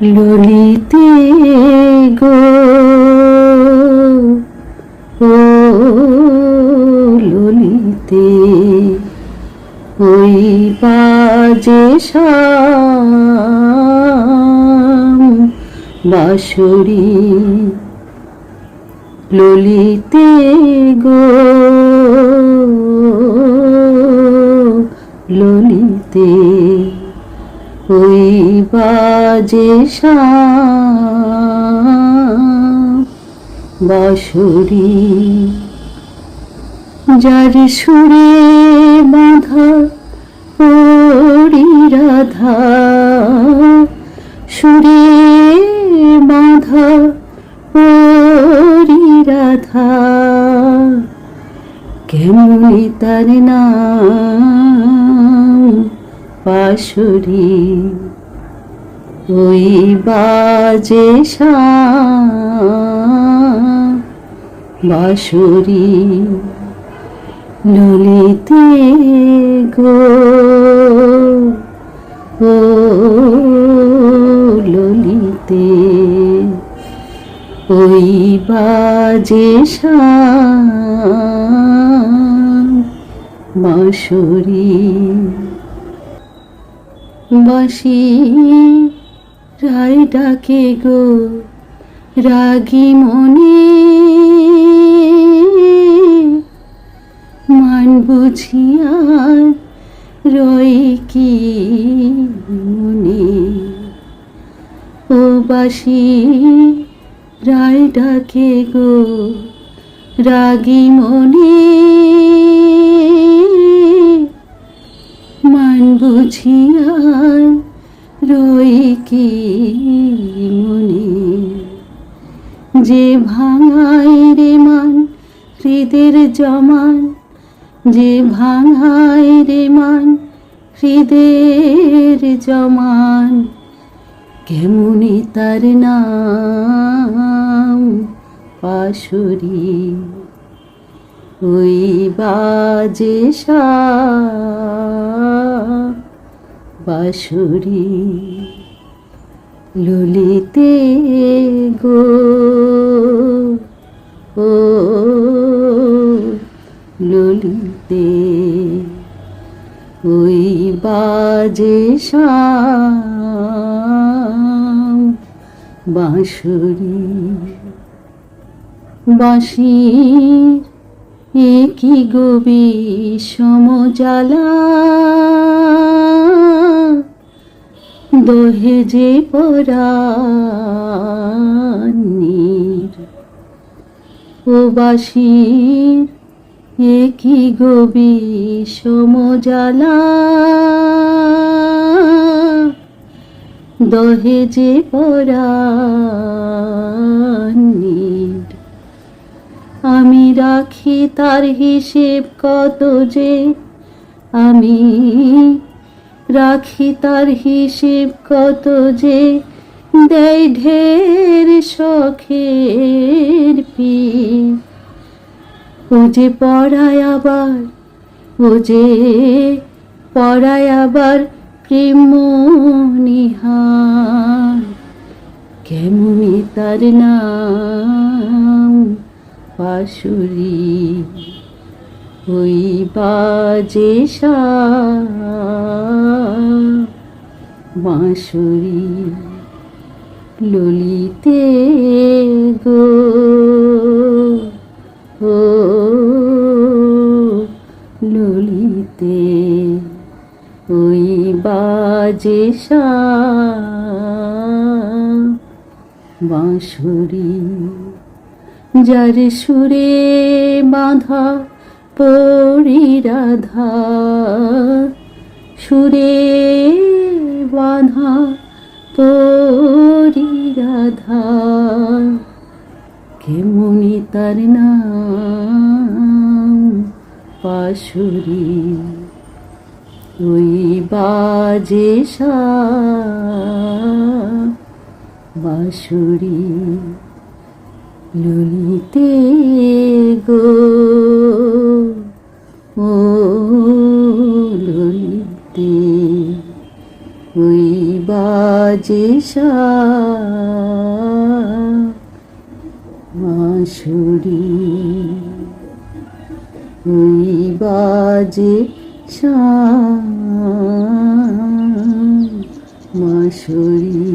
ললিতে গো। ও ললিতে ওই বাজে বাঁশরি। ললিতে গো ললিতে ওই বাজে বাঁশরি। যার সুরে বাঁধা পড়ি রাধা, সুরে বাঁধা পড়ি রাধা। কেমনি তার নাম পাশুরি ওই বাজে শাম বাঁশুরি ললিতে গো। ও ললিতে ওই বাজে বাঁশুরি বাঁশি রায় ডাকে গো, রাগি মনে। মান বুঝিয়ার রয় কি মনে। ও বাসি, রায় ডাকে গো, রাগি মনে। মান বুঝিয়ার রয় কি মনে? যে ভাঙায় রে মান, হৃদের জমান। যে ভাঙায় রে মান, হৃদের জমান। কেমনি তার নাম পাশুরি ওই বাজে শাহ বাঁশুরি ললিতে গো ও ললিতে ওই বাজে বাঁশুরি। বাঁশির একই গবি সমজালা দহে যে পরাণীর। ও বাসির একই গবি সমজালা দহে যে পরাণীর। আমি রাখি তার হিসেব কত যে, আমি রাখি তার হিসেব কত যে, দেয় ঢের শখের পি ও যে পড়ায় আবার, ও যে পড়ায় আবার প্রেম নিহার। কেমনি তার নাম পাশুরি ওই বাজে বাঁশুরি ললিতে গো। ও ললিতে ওই বাজে বাঁশুরি যার সুরে বাঁধা পড়ি রাধা, সুরে বাঁধা পড়ি রাধা। কেমনি তার নাম পাশুরি ওই বাজে বাঁশুরি ললিতে গো। ও ললিতে ওই বাজে মাসুরি। ওই বাজে মাসুরি।